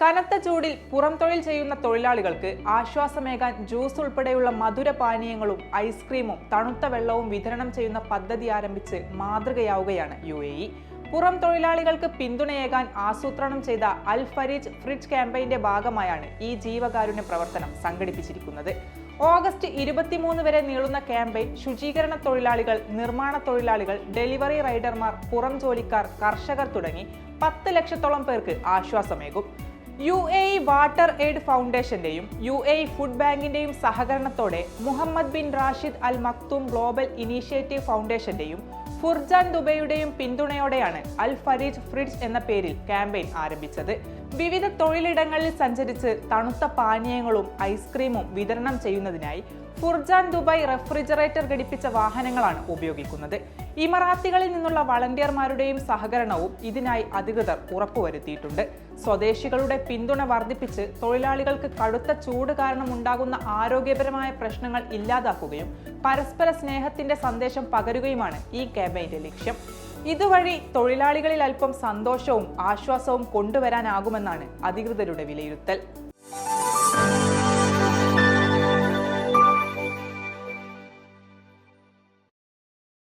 കനത്ത ചൂടിൽ പുറം തൊഴിൽ ചെയ്യുന്ന തൊഴിലാളികൾക്ക് ആശ്വാസമേകാൻ ജ്യൂസ് ഉൾപ്പെടെയുള്ള മധുരപാനീയങ്ങളും ഐസ്ക്രീമും തണുത്ത വെള്ളവും വിതരണം ചെയ്യുന്ന പദ്ധതി ആരംഭിച്ച് മാതൃകയാവുകയാണ് യു എ ഇ. പുറം തൊഴിലാളികൾക്ക് പിന്തുണയേകാൻ ആസൂത്രണം ചെയ്ത അൽ ഫരീജ് ഫ്രിഡ്ജ് ക്യാമ്പയിന്റെ ഭാഗമായാണ് ഈ ജീവകാരുണ്യ പ്രവർത്തനം സംഘടിപ്പിച്ചിരിക്കുന്നത്. ഓഗസ്റ്റ് ഇരുപത്തിമൂന്ന് വരെ നീളുന്ന ക്യാമ്പയിൻ ശുചീകരണ തൊഴിലാളികൾ നിർമ്മാണ തൊഴിലാളികൾ ഡെലിവറി റൈഡർമാർ പുറം ജോലിക്കാർ കർഷകർ തുടങ്ങി പത്ത് ലക്ഷത്തോളം പേർക്ക് ആശ്വാസമേകും. U A E water aid ഫൗണ്ടേഷന്റെയും U A E food ബാങ്കിന്റെയും സഹകരണത്തോടെ Mohammed bin Rashid Al Maktoum global initiative ഫൗണ്ടേഷന്റെയും Furjan ദുബൈയുടെയും പിന്തുണയോടെയാണ് അൽ ഫരീജ് ഫ്രിഡ്ജ് എന്ന പേരിൽ ക്യാമ്പയിൻ ആരംഭിച്ചത്. വിവിധ തൊഴിലിടങ്ങളിൽ സഞ്ചരിച്ച് തണുത്ത പാനീയങ്ങളും ഐസ്ക്രീമും വിതരണം ചെയ്യുന്നതിനായി ഫുർജാൻ ദുബായ് റെഫ്രിജറേറ്റർ ഘടിപ്പിച്ച വാഹനങ്ങളാണ് ഉപയോഗിക്കുന്നത്. ഇമറാത്തികളിൽ നിന്നുള്ള വളണ്ടിയർമാരുടെയും സഹകരണവും ഇതിനായി അധികൃതർ ഉറപ്പുവരുത്തിയിട്ടുണ്ട്. സ്വദേശികളുടെ പിന്തുണ വർദ്ധിപ്പിച്ച് തൊഴിലാളികൾക്ക് കടുത്ത ചൂട് കാരണം ഉണ്ടാകുന്ന ആരോഗ്യപരമായ പ്രശ്നങ്ങൾ ഇല്ലാതാക്കുകയും പരസ്പര സ്നേഹത്തിന്റെ സന്ദേശം പകരുകയുമാണ് ഈ ക്യാമ്പയിന്റെ ലക്ഷ്യം. ഇതുവഴി തൊഴിലാളികളിൽ അല്പം സന്തോഷവും ആശ്വാസവും കൊണ്ടുവരാനാകുമെന്നാണ് അധികൃതരുടെ വിലയിരുത്തൽ.